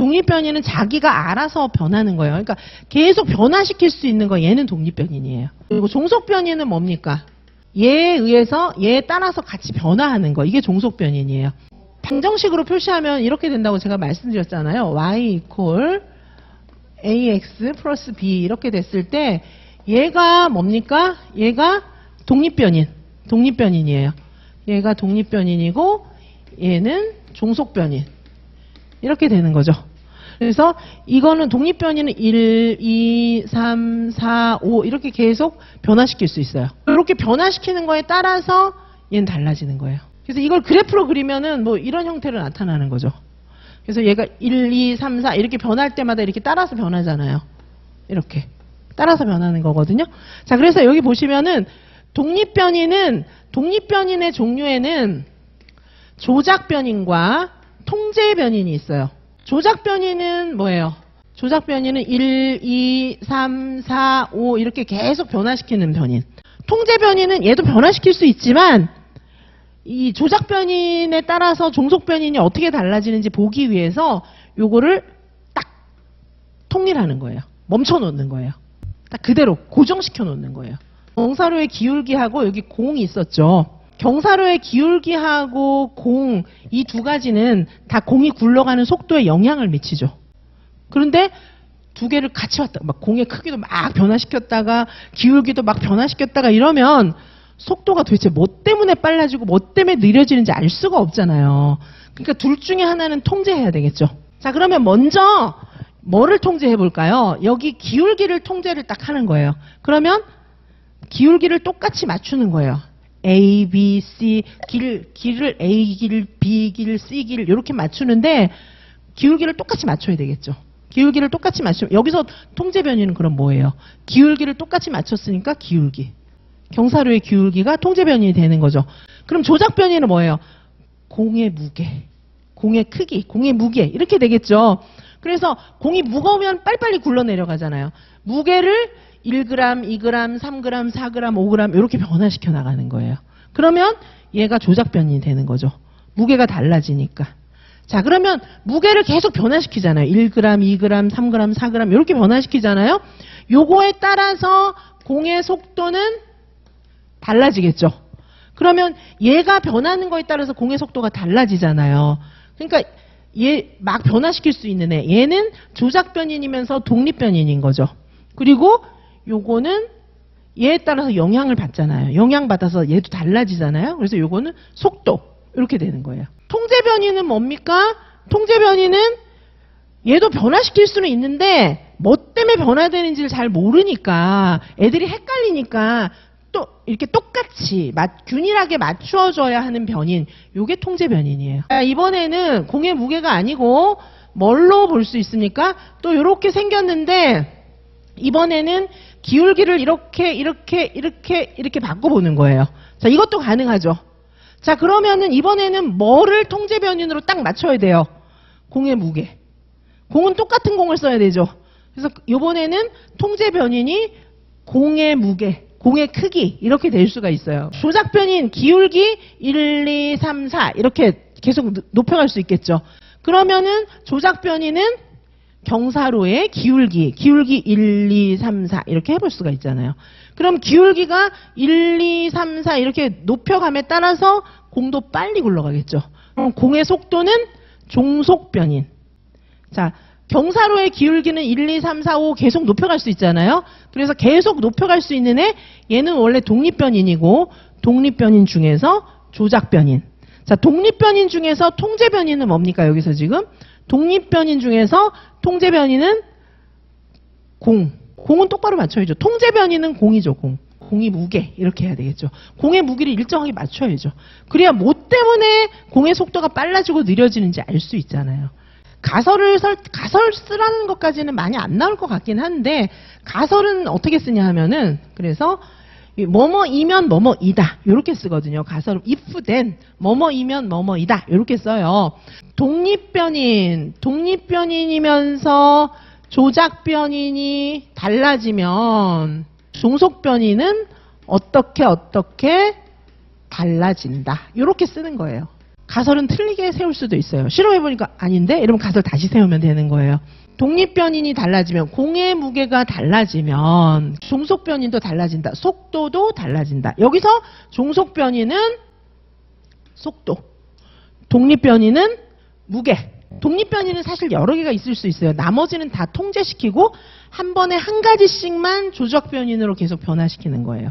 독립변이는 자기가 알아서 변하는 거예요. 그러니까 계속 변화시킬 수 있는 거 얘는 독립변이에요. 그리고 종속변이는 뭡니까? 얘에 의해서 얘에 따라서 같이 변화하는 거. 이게 종속변이에요. 방정식으로 표시하면 이렇게 된다고 제가 말씀드렸잖아요. y equal ax 플러스 b 이렇게 됐을 때 얘가 뭡니까? 얘가 독립변인, 독립변인이에요. 얘가 독립변인이고 얘는 종속변인. 이렇게 되는 거죠. 그래서 이거는 독립변이는 1, 2, 3, 4, 5 이렇게 계속 변화시킬 수 있어요. 이렇게 변화시키는 거에 따라서 얘는 달라지는 거예요. 그래서 이걸 그래프로 그리면은 뭐 이런 형태로 나타나는 거죠. 그래서 얘가 1, 2, 3, 4 이렇게 변할 때마다 이렇게 따라서 변하잖아요. 이렇게 따라서 변하는 거거든요. 자, 그래서 여기 보시면은 독립변이는 독립변인의 종류에는 조작변인과 통제변인이 있어요. 조작 변이는 뭐예요? 조작 변이는 1, 2, 3, 4, 5 이렇게 계속 변화시키는 변인. 통제 변이는 얘도 변화시킬 수 있지만 이 조작 변인에 따라서 종속 변인이 어떻게 달라지는지 보기 위해서 요거를 딱 통일하는 거예요. 멈춰 놓는 거예요. 딱 그대로 고정시켜 놓는 거예요. 경사로의 기울기하고 여기 공이 있었죠. 경사로의 기울기하고 공 이 두 가지는 다 공이 굴러가는 속도에 영향을 미치죠. 그런데 두 개를 같이 왔다 막 공의 크기도 막 변화시켰다가 기울기도 막 변화시켰다가 이러면 속도가 도대체 뭐 때문에 빨라지고 뭐 때문에 느려지는지 알 수가 없잖아요. 그러니까 둘 중에 하나는 통제해야 되겠죠. 자 그러면 먼저 뭐를 통제해 볼까요? 여기 기울기를 통제를 딱 하는 거예요. 그러면 기울기를 똑같이 맞추는 거예요. A, B, C 길 길을 A 길, B 길, C 길 이렇게 맞추는데 기울기를 똑같이 맞춰야 되겠죠. 기울기를 똑같이 맞추면 여기서 통제 변이는 그럼 뭐예요? 기울기를 똑같이 맞췄으니까 기울기. 경사로의 기울기가 통제 변이 되는 거죠. 그럼 조작 변이는 뭐예요? 공의 무게, 공의 크기, 공의 무게 이렇게 되겠죠. 그래서 공이 무거우면 빨리빨리 굴러 내려가잖아요. 무게를 1g, 2g, 3g, 4g, 5g 이렇게 변화시켜 나가는 거예요. 그러면 얘가 조작변이 되는 거죠. 무게가 달라지니까. 자, 그러면 무게를 계속 변화시키잖아요. 1g, 2g, 3g, 4g 이렇게 변화시키잖아요. 요거에 따라서 공의 속도는 달라지겠죠. 그러면 얘가 변하는 거에 따라서 공의 속도가 달라지잖아요. 그러니까 얘 막 변화시킬 수 있는 애. 얘는 조작 변인이면서 독립 변인인 거죠. 그리고 요거는 얘에 따라서 영향을 받잖아요. 영향받아서 얘도 달라지잖아요. 그래서 요거는 속도 이렇게 되는 거예요. 통제 변이는 뭡니까? 통제 변이는 얘도 변화시킬 수는 있는데 뭐 때문에 변화되는지를 잘 모르니까 애들이 헷갈리니까 또 이렇게 똑같이 맞, 균일하게 맞추어줘야 하는 변인 요게 통제 변인이에요. 이번에는 공의 무게가 아니고 뭘로 볼 수 있습니까? 또 이렇게 생겼는데 이번에는 기울기를 이렇게 이렇게 이렇게 이렇게 바꿔보는 거예요. 자 이것도 가능하죠. 자 그러면은 이번에는 뭐를 통제 변인으로 딱 맞춰야 돼요. 공의 무게. 공은 똑같은 공을 써야 되죠. 그래서 이번에는 통제 변인이 공의 무게, 공의 크기 이렇게 될 수가 있어요. 조작 변인 기울기 1, 2, 3, 4 이렇게 계속 높여갈 수 있겠죠. 그러면은 조작 변인은 경사로의 기울기, 기울기 1, 2, 3, 4 이렇게 해볼 수가 있잖아요. 그럼 기울기가 1, 2, 3, 4 이렇게 높여감에 따라서 공도 빨리 굴러가겠죠. 그럼 공의 속도는 종속변인. 자, 경사로의 기울기는 1, 2, 3, 4, 5 계속 높여갈 수 있잖아요. 그래서 계속 높여갈 수 있는 애, 얘는 원래 독립변인이고, 독립변인 중에서 조작변인. 자, 독립변인 중에서 통제변인은 뭡니까, 여기서 지금? 독립변인 중에서 통제변이는 공. 공은 똑바로 맞춰야죠. 통제변이는 공이죠, 공. 공이 무게 이렇게 해야 되겠죠. 공의 무게를 일정하게 맞춰야죠. 그래야 뭐 때문에 공의 속도가 빨라지고 느려지는지 알 수 있잖아요. 가설을 설, 가설 쓰라는 것까지는 많이 안 나올 것 같긴 한데 가설은 어떻게 쓰냐 하면은 그래서 뭐뭐이면 뭐뭐이다 이렇게 쓰거든요. 가설 if then 뭐뭐이면 뭐뭐이다 이렇게 써요. 독립변인 독립변인이면서 조작변인이 달라지면 종속변인은 어떻게 어떻게 달라진다 이렇게 쓰는 거예요. 가설은 틀리게 세울 수도 있어요. 실험해보니까 아닌데? 이러면 가설 다시 세우면 되는 거예요. 독립변인이 달라지면, 공의 무게가 달라지면, 종속변인도 달라진다. 속도도 달라진다. 여기서 종속변인은 속도. 독립변인은 무게. 독립변인은 사실 여러 개가 있을 수 있어요. 나머지는 다 통제시키고 한 번에 한 가지씩만 조적변인으로 계속 변화시키는 거예요.